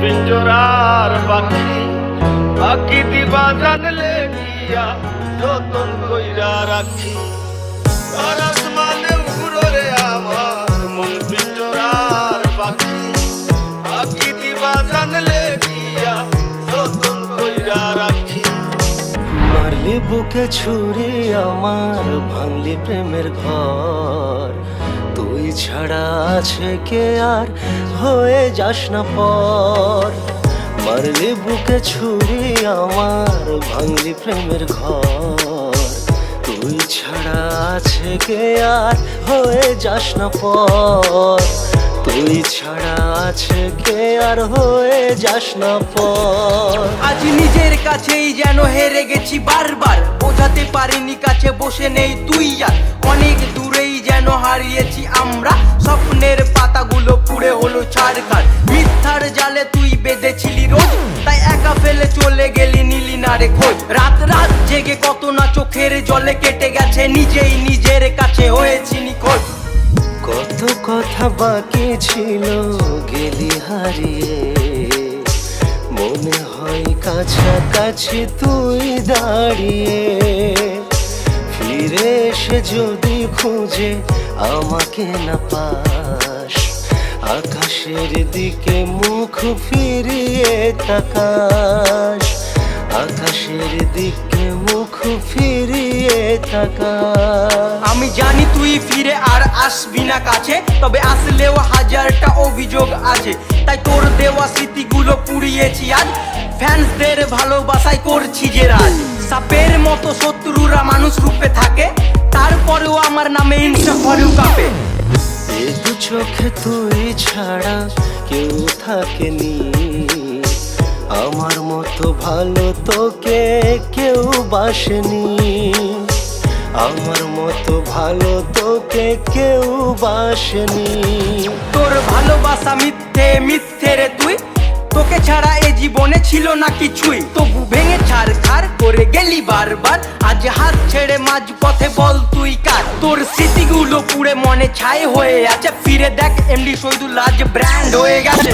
পিঞ্জরার পাখি। পাখি দিবা জানলে গিয়া যতন কইরা রাখি। আসমানে আমার মন পিঞ্জরার পাখি। পাখি রাখি। বুকে ছুরি আমার ভাঙলি প্রেমের ঘর। ছাড়া আছে কে আর? হয়ে যাস না পর। মারলি বুকে ছুরি আমার, ভাঙলি প্রেমের ঘর। তুই ছাড়া আছে কে আর? হয়ে যাস না পর। তুই ছাড়া আছে কে আর? হয়ে যাস না পর। আজ নিজের কাছেই যেন হেরে গেছি বারবার। বোঝাতে পারিনি কাছে বসে নেই তুই আর। অনেক দূরেই যেন হারিয়েছি আমরা? স্বপ্নের পাতাগুলো পুড়ে হলো ছাড়খার। মিথ্যার জালে তুই বেঁধেছিলি রোজ। তাই একা ফেলে চলে গেলি নিলি না রে খোঁজ। রাত রাত জেগে কত না চোখের জলে কেটে গেছে। নিজেই নিজের কাছে হয়েছি নিখোঁজ। কত কথা বাকি ছিল, গেলি হারিয়ে। মনে হয় কাছাকাছি তুই দাঁড়িয়ে। ফিরে এসে যদি খুঁজে আমাকে না পাস, আকাশের দিকে মুখ ফিরিয়ে তাকাস, আকাশের দিকে মুখ ফিরিয়ে তাকাস। আমি জানি তুই ফিরে আর আসবি না কাছে, তবে আসলেও হাজারটা অভিযোগ আছে। তাই তোর দেওয়া স্মৃতিগুলো পুড়িয়েছি আজ ফ্যান্সদের ভালোবাসায় করছি যে রাজ। সাপের মতো শত্রুরা মানুষ রূপে থাকে। তারপরেও আমার নামে ইনসা করেও কাঁপে। দু চোখে তুই ছাড়া কেউ থাকেনি। আমার মতো ভালো তোকে কেউ বাসেনি। আমার মতো ভালো তোকে কেউ বাসেনি। তোর ভালোবাসা মিথ্যে মিথ্যে রে তুই। তোকে ছাড়া এ জীবনে ছিল না কিছুই। তবু করে বারবার, আজ হাত ছেড়ে মাঝ পথে বল তুই কার? তোর স্মৃতিগুলো পুড়ে মনে ছাই হয়ে আছে, ফিরে দেখ, এমডি শহীদুল আজ ব্র্যান্ড হয়ে গেছে।